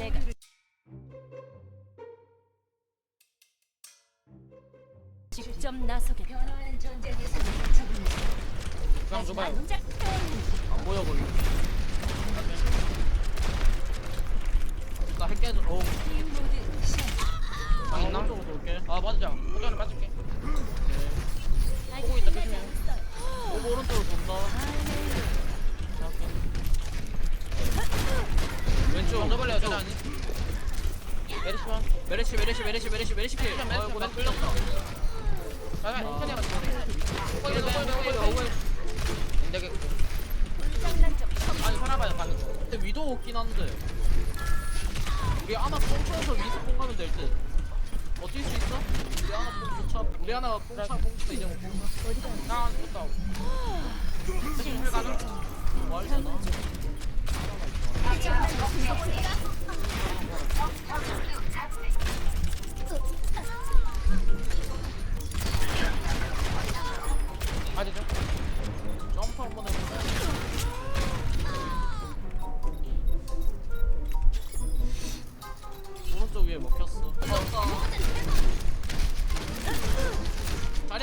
내가 직접 나서겠다. 전쟁에서 적응. 그냥 줘봐요 반짝동. 안 보여 거기 나 핵깨져 어팀 모드 시작. 아, 있나? 쪽으로 돌게 아 맞아 호전에 빠질 메리시만 메리시 메리시 메리시 메리시 메리시 필 아이고 나 끌렸다 빨리 천천히 하면 돼 오버 오버 오버 오버 내게 아니 살아봐요 가는 거 근데 위도 없긴 한데. 우리 하나 뽕쳐서 위에서 뽕 가면 될 듯. 어쩔 수 있어? 우리 하나 뽕 차, 우리 하나 뽕차 뽕차 이제 뭐 뽕차 나 좋다. 스킬 풀 가능? 뭐 알잖아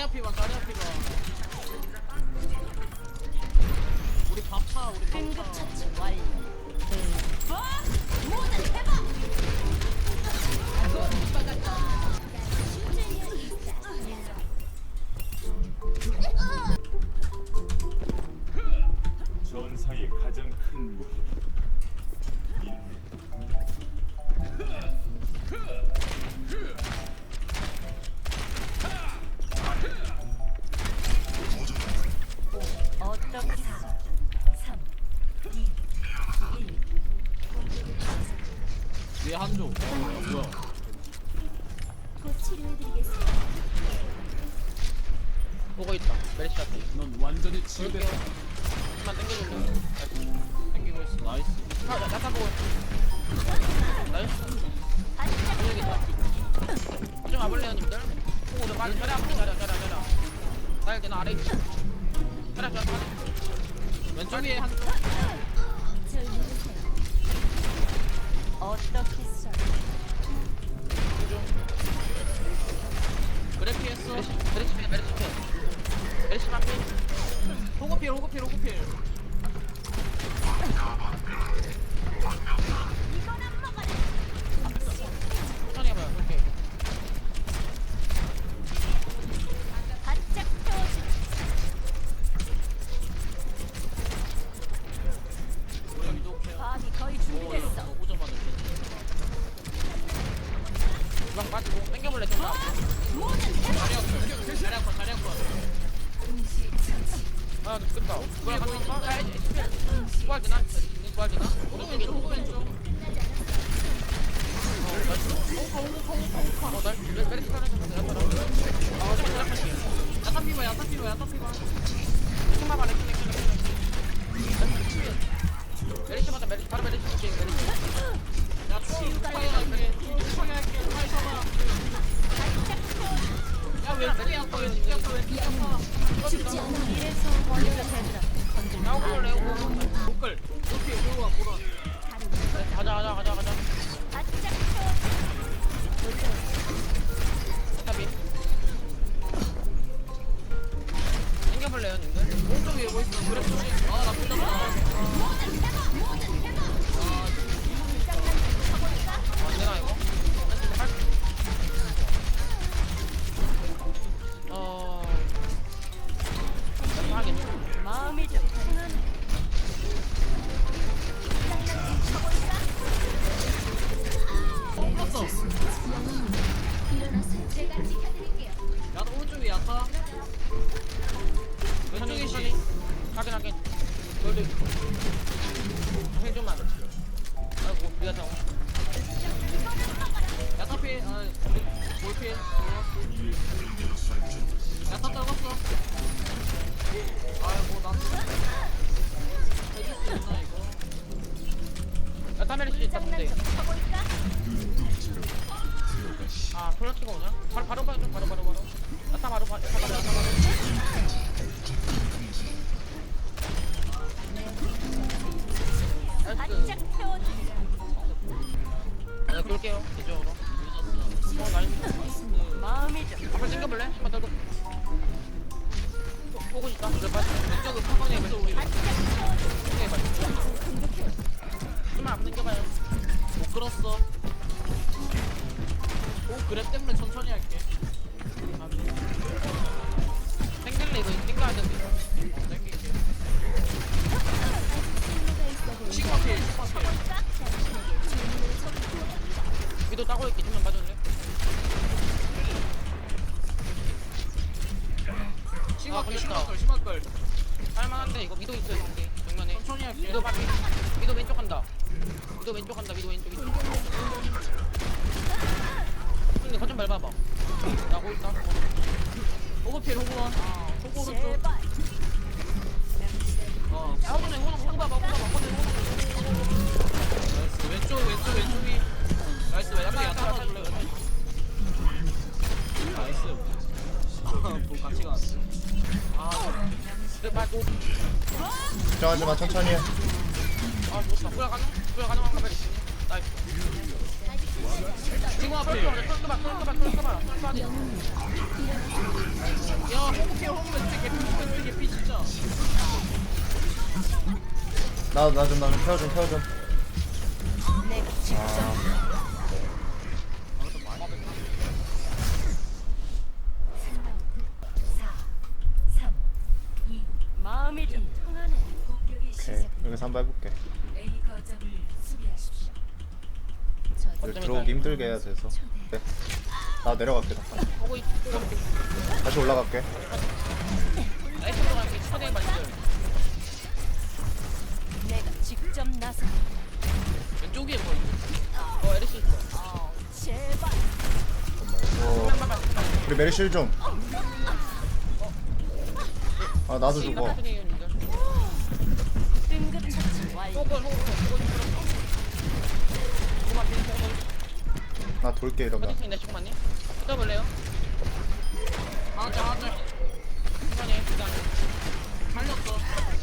앞이봐 자리 앞이 봐 우리 밥차 우리 긴급 밥차 처치 완료. 전사의 가장 큰 무기 게 살아? 3, 2, 1. 위에 한조 어 뭐야. 보고 있다 메리시 앞에 넌 완전히 치유됐다 한번 땡겨줄래? 땡기고 있어 나이스 아, 나, 나타 보고 있어 나이스 여기 좀 와볼래요 님들? 오, 저 빨리 자리 앞에 자리 자리 자리 나일 때는 아래 자리 자리 왼쪽 위에 한. 어떻게 살아? 그래 피 했어 메리시 메리시 피해 메리시 피해 메리시만 피해 호구필 호구필 호구필 주방 빠지고 땡겨볼래 좀 나. 자리 아파 자리 아파 자리 아파 아 늦겠다 뭐야 같이 봐? 아 구하기나? 구하기나? 오른쪽에 오른쪽 왼쪽 어 나이스 오카 오카 오카 오카 어 나이스 메- 메리트 가는 거 내가 따라 아 어차피 시작할게 야타 피봐 야타 피봐 야타 피봐 승마 말해 킹 왼쪽이 시 확인 확인. 골드 힐 좀만 아이고 미가 타고 야타피 아 볼피 야타 떨궜어. 아이고 난 해줄 수 있나 이거. 야타 메리시 있다 근데. 아 플러티가 오냐? 바로 바로 바로 바로 바로 바로 바다 바로 바다 바다 바다 바다 네, 돌게요 이쪽으로 어 나이스 마음이 좀 한번 찍어볼래? 한번 떨고 보고 싶다 이쪽으로 한번 해봐 우리 해봐 좀만 안 넘겨봐요 못 끌었어 오 그랩 때문에 천천히 할게 땡길래 이거 땡겨야 되는데 어, 땡길게 시그마 필 위도 따고 있게 좀만 봐줄래? 시그마 필 시그마 걸 시그마 걸. 할만한데 이거 위도 있어요 상대 정면에. 천천히 할게. 위도 밖에 위도 왼쪽 간다. 위도 왼쪽 간다 위도 왼쪽 위도 근데 거좀 밟아봐. 나고 있다. 호구 필 호구원. 호구 오른쪽. 어, 호구네 호구 호구 봐봐 호구 봐봐. 호구 나이스. 왼쪽 왼쪽 왼쪽이. 나이스. 약간 약간 봐줄래 나이스. 뭐 같이 가 아, 그래 말고. 걱정하지 마 천천히 해. 아 좋다. 구야 가능? 구야 가능한 거 있으니 나이스 지금 앞에 털까봐 털까봐 털까봐 털까봐 야 호구피 호구피 진짜 개피 호구피 개피 진짜 나나좀 나좀 태워 좀 태워좀 내가 직접 아 마음이 좀 통하네 오케이. 여기서 한번 해볼게 A 거점을 수비하십시오. 여기 들어오기 힘들게 해야 돼서. 네. 나 내려갈게 잠깐. 호구 다시 올라갈게. 나이스. 내가 직접 나서 왼쪽에 뭐 있어 어 있어 어, 제발 어, 우리 메리실 좀아 나도 죽어. 완료 호구 나 돌게 이러면. 있네 조금만요 붙어볼래요? 맞아 맞아 시간이. 시간 말렸어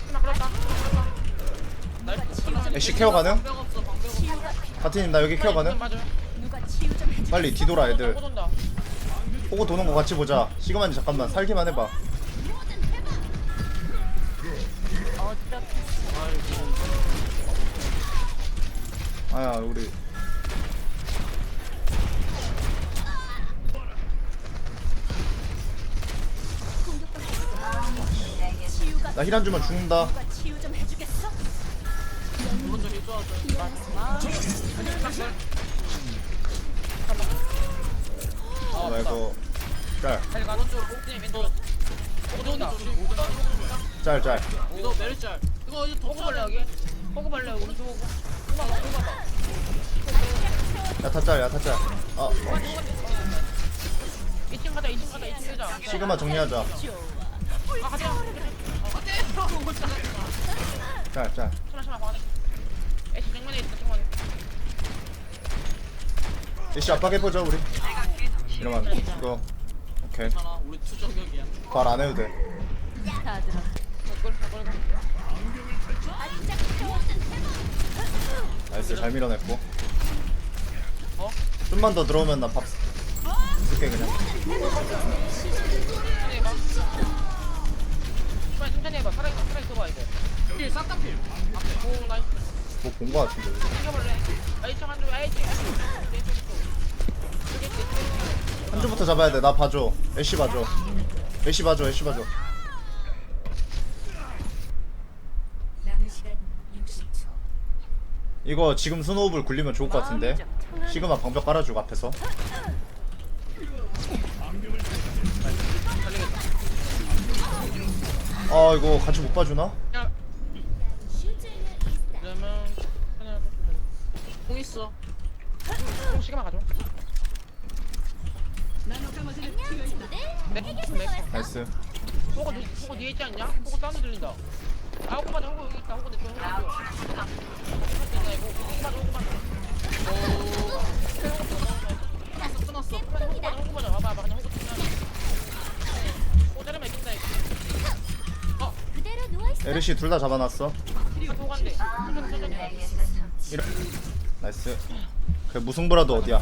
하나 끌었다 나이스 애쉬 케어 가능? 방벽 없어 방벽 없어 치유가 필요 파티님 나 여기 케어 가능? 맞아 빨리 뒤돌아 애들. 호돈다. 보고 도는 거 같이 보자. 시그만이 잠깐만. 살기만 해봐. 아야 우리 치유가 나힐한 주면 죽는다. 아 말고. 짤. 잘 가는 쪽으로 꼭지 왼쪽 호돈다 짤짤. 이거 메르짤 이거 이제 호구 벌레 여기 호구 봐봐 야타짤. 아. 어. 2층 가자 2층 가자 2층 가자 시그마 정리하자 아 가자 참아 봐 애쉬 정면에 있다 정면에 애쉬 압박해 보자 우리 이러면 이거 오케이 괜찮아 우리 투정력이야 말안 해도 돼 다 들어 걸 걸, 걸. 나이스 잘 밀어냈고 어? 좀만 더 들어오면 나밥 쓸게 그냥 살아있어 살아있어 봐 이거 필. 싹다 필 앞에 오 나이스. 뭐본거 같은데. 이겨볼래? 아이청 한줄 아이청 한 주부터 잡아야 돼 나 봐줘. 애쉬 봐줘. 애쉬 봐줘 애쉬 봐줘. 남은 시간 60초. 이거 지금 스노우볼 굴리면 좋을 것 같은데. 시그마 방벽 깔아주고 앞에서 아 이거 같이 못 봐주나? 야 그러면 하나 공 있어 공 시간만 가져 네? 네? 나이스 호구 뒤- 호구 뒤에 있지 않냐? 호구 사운드 들린다 아 호구 맞아 호구 여기 있다 호구 내 쪽에 호구 내쪽 에르시 둘 다 잡아놨어. 천천히 천천히 이러... 나이스. 그 무승부라도 어디야